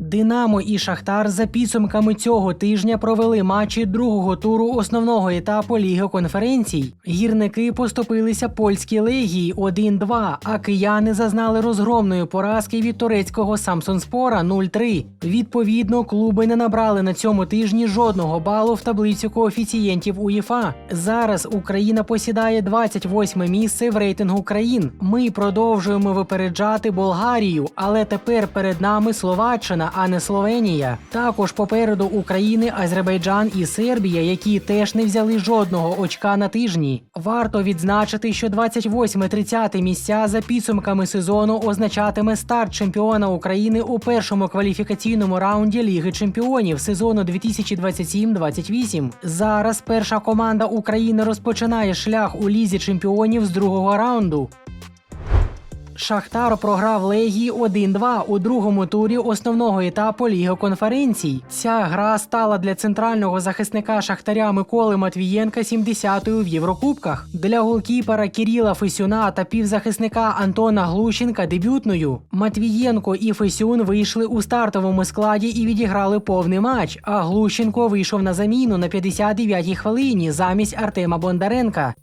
Динамо і Шахтар за підсумками цього тижня провели матчі другого туру основного етапу Ліги конференцій. Гірники поступилися польській легії 1-2, а кияни зазнали розгромної поразки від турецького Самсонспора 0-3. Відповідно, клуби не набрали на цьому тижні жодного балу в таблицю коефіцієнтів УЄФА. Зараз Україна посідає 28 місце в рейтингу країн. Ми продовжуємо випереджати Болгарію, але тепер перед нами Словаччина, а не Словенія. Також попереду України, Азербайджан і Сербія, які теж не взяли жодного очка на тижні. Варто відзначити, що 28-30 місця за підсумками сезону означатиме старт чемпіона України у першому кваліфікаційному раунді Ліги Чемпіонів сезону 2027-28. Зараз перша команда України розпочинає шлях у лізі чемпіонів з другого раунду. Шахтар програв Легії 1-2 у другому турі основного етапу Ліги конференцій. Ця гра стала для центрального захисника Шахтаря Миколи Матвієнка 70-ю в Єврокубках. Для голкіпера Кіріла Фесюна та півзахисника Антона Глущенка дебютною. Матвієнко і Фесюн вийшли у стартовому складі і відіграли повний матч. А Глущенко вийшов на заміну на 59-й хвилині замість Артема Бондаренка.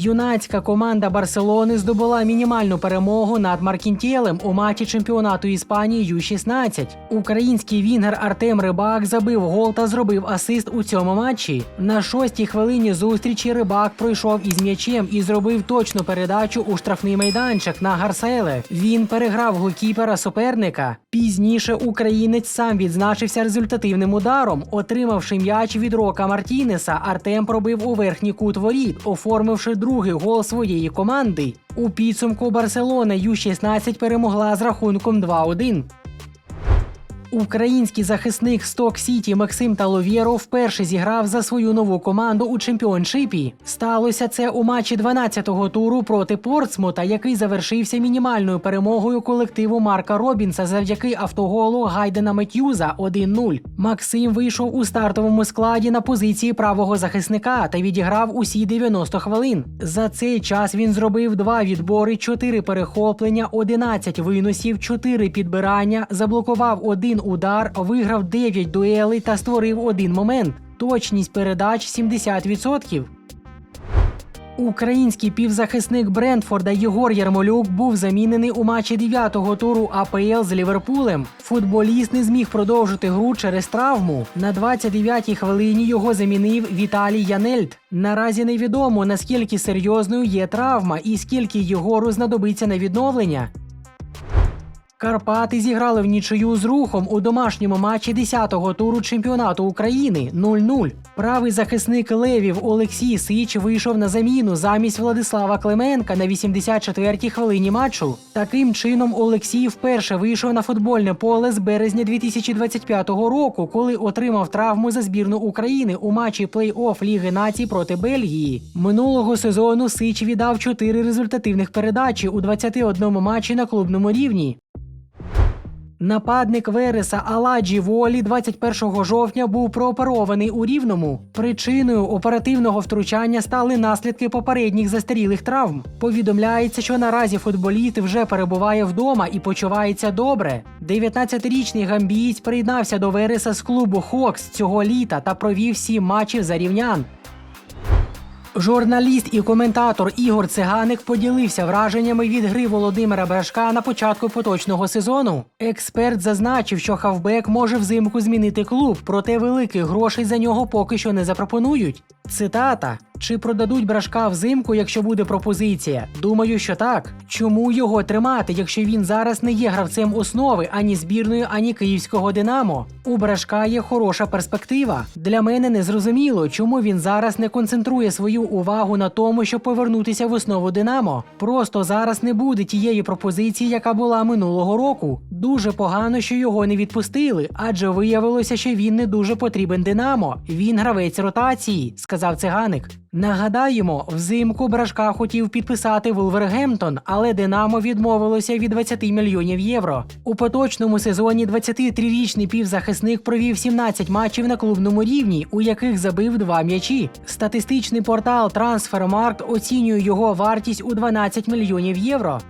Юнацька команда Барселони здобула мінімальну перемогу над Маркінтєлем у матчі чемпіонату Іспанії Ю-16. Український вінгер Артем Рибак забив гол та зробив асист у цьому матчі. На шостій хвилині зустрічі Рибак пройшов із м'ячем і зробив точну передачу у штрафний майданчик на Гарселе. Він переграв голкіпера суперника. Пізніше українець сам відзначився результативним ударом, отримавши м'яч від Рока Мартінеса. Артем пробив у верхній кут воріт, оформивши другий гол своєї команди. У підсумку Барселона Ю-16 перемогла з рахунком 2-1. Український захисник Сток Сіті Максим Таловєров вперше зіграв за свою нову команду у чемпіоншипі. Сталося це у матчі 12-го туру проти Портсмута, який завершився мінімальною перемогою колективу Марка Робінса завдяки автоголу Гайдена Метюза 1-0. Максим вийшов у стартовому складі на позиції правого захисника та відіграв усі 90 хвилин. За цей час він зробив два відбори, 4 перехоплення, 11 виносів, 4 підбирання, заблокував один удар, виграв 9 дуелей та створив один момент. Точність передач 70%. Український півзахисник Брентфорда Єгор Ярмолюк був замінений у матчі 9-го туру АПЛ з Ліверпулем. Футболіст не зміг продовжити гру через травму. На 29-й хвилині його замінив Віталій Янельд. Наразі невідомо наскільки серйозною є травма і скільки Єгору знадобиться на відновлення. Карпати зіграли в нічию з рухом у домашньому матчі 10-го туру чемпіонату України 0-0. Правий захисник Левів Олексій Сич вийшов на заміну замість Владислава Клименка на 84-й хвилині матчу. Таким чином, Олексій вперше вийшов на футбольне поле з березня 2025 року, коли отримав травму за збірну України у матчі плей-офф Ліги націй проти Бельгії. Минулого сезону Сич віддав 4 результативних передачі у 21 матчі на клубному рівні. Нападник Вереса Аладжі Волі 21 жовтня був прооперований у Рівному. Причиною оперативного втручання стали наслідки попередніх застарілих травм. Повідомляється, що наразі футболіст вже перебуває вдома і почувається добре. 19-річний гамбієць приєднався до Вереса з клубу Хокс цього літа та провів сім матчів за рівнян. Журналіст і коментатор Ігор Циганик поділився враженнями від гри Володимира Брашка на початку поточного сезону. Експерт зазначив, що хавбек може взимку змінити клуб, проте великих грошей за нього поки що не запропонують. Цитата: чи продадуть брашка взимку, якщо буде пропозиція? Думаю, що так. Чому його тримати, якщо він зараз не є гравцем основи ані збірної, ані київського Динамо? У брашка є хороша перспектива. Для мене не зрозуміло, чому він зараз не концентрує свою увагу на тому, щоб повернутися в основу Динамо. Просто зараз не буде тієї пропозиції, яка була минулого року. Дуже погано, що його не відпустили, адже виявилося, що він не дуже потрібен Динамо. Він гравець ротації, сказав циганик. Нагадаємо, взимку Брашка хотів підписати Вулвергемптон, але Динамо відмовилося від 20 мільйонів євро. У поточному сезоні 23-річний півзахисник провів 17 матчів на клубному рівні, у яких забив два м'ячі. Статистичний портал Transfermarkt оцінює його вартість у 12 мільйонів євро.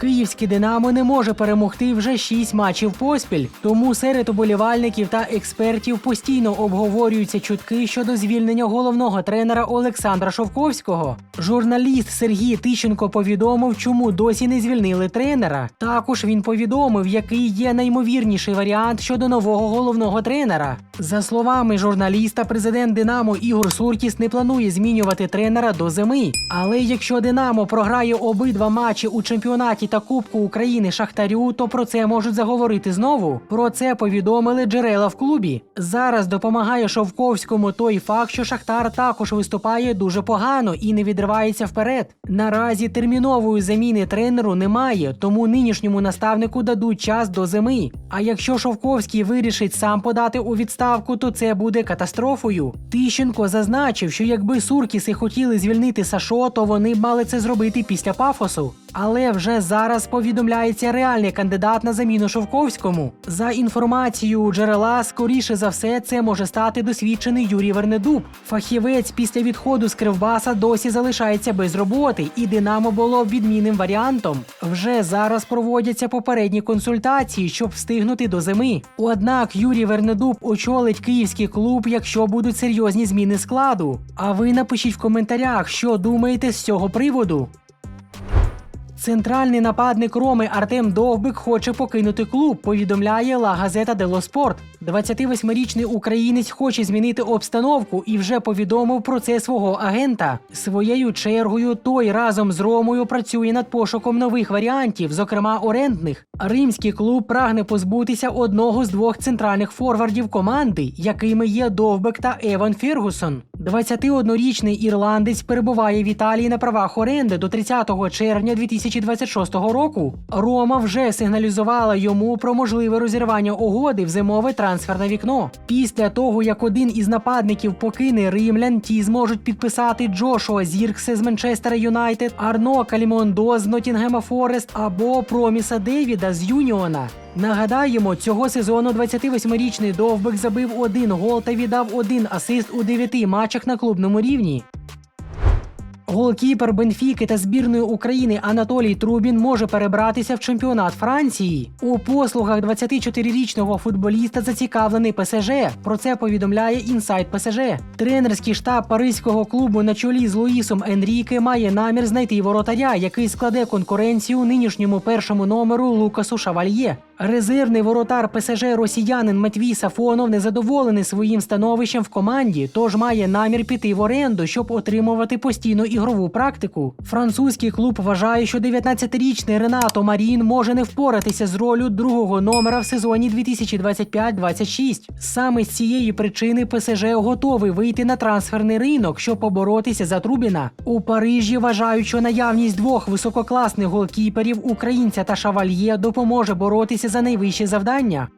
Київське Динамо не може перемогти вже 6 матчів поспіль, тому серед уболівальників та експертів постійно обговорюються чутки щодо звільнення головного тренера Олександра Шовковського. Журналіст Сергій Тищенко повідомив, чому досі не звільнили тренера. Також він повідомив, який є наймовірніший варіант щодо нового головного тренера. За словами журналіста, президент Динамо Ігор Суркіс не планує змінювати тренера до зими. Але якщо Динамо програє обидва матчі у чемпіонаті та Кубку України Шахтарю, то про це можуть заговорити знову. Про це повідомили джерела в клубі. Зараз допомагає Шовковському той факт, що Шахтар також виступає дуже погано і не відривається вперед. Наразі термінової заміни тренеру немає, тому нинішньому наставнику дадуть час до зими. А якщо Шовковський вирішить сам подати у відставку, то це буде катастрофою. Тищенко зазначив, що якби Суркіси хотіли звільнити Сашо, то вони б мали це зробити після пафосу. Але вже зараз повідомляється реальний кандидат на заміну Шовковському. За інформацією джерела, скоріше за все, це може стати досвідчений Юрій Вернедуб. Фахівець після відходу з Кривбаса досі залишається без роботи, і Динамо було відмінним варіантом. Вже зараз проводяться попередні консультації, щоб встигнути до зими. Однак Юрій Вернедуб очолить київський клуб, якщо будуть серйозні зміни складу. А ви напишіть в коментарях, що думаєте з цього приводу. Центральний нападник Роми Артем Довбик хоче покинути клуб, повідомляє Ла Газета Дело Спорт. 28-річний українець хоче змінити обстановку і вже повідомив про це свого агента. Своєю чергою той разом з Ромою працює над пошуком нових варіантів, зокрема орендних. Римський клуб прагне позбутися одного з двох центральних форвардів команди, якими є Довбек та Еван Фергусон. 21-річний ірландець перебуває в Італії на правах оренди до 30 червня 2026 року. Рома вже сигналізувала йому про можливе розірвання угоди в зимове трансферне вікно. Після того, як один із нападників покине римлян, ті зможуть підписати Джошуа Зірксе з Манчестера Юнайтед, Арно Калімондо з Нотінгема Форест або Проміса Девіда з Юніона. Нагадаємо, цього сезону 28-річний Довбик забив один гол та віддав один асист у дев'яти матчах на клубному рівні. Голкіпер Бенфіки та збірної України Анатолій Трубін може перебратися в чемпіонат Франції. У послугах 24-річного футболіста зацікавлений ПСЖ. Про це повідомляє інсайт ПСЖ. Тренерський штаб паризького клубу на чолі з Луїсом Енріке має намір знайти воротаря, який складе конкуренцію нинішньому першому номеру Лукасу Шавальє. Резервний воротар ПСЖ росіянин Матвій Сафонов незадоволений своїм становищем в команді, тож має намір піти в оренду, щоб отримувати постійну ігрову практику. Французький клуб вважає, що 19-річний Ренато Марін може не впоратися з ролью другого номера в сезоні 2025-26. Саме з цієї причини ПСЖ готовий вийти на трансферний ринок, щоб поборотися за Трубіна. У Парижі вважають, що наявність двох висококласних голкіперів, українця та шавальє, допоможе боротися за найвищі завдання.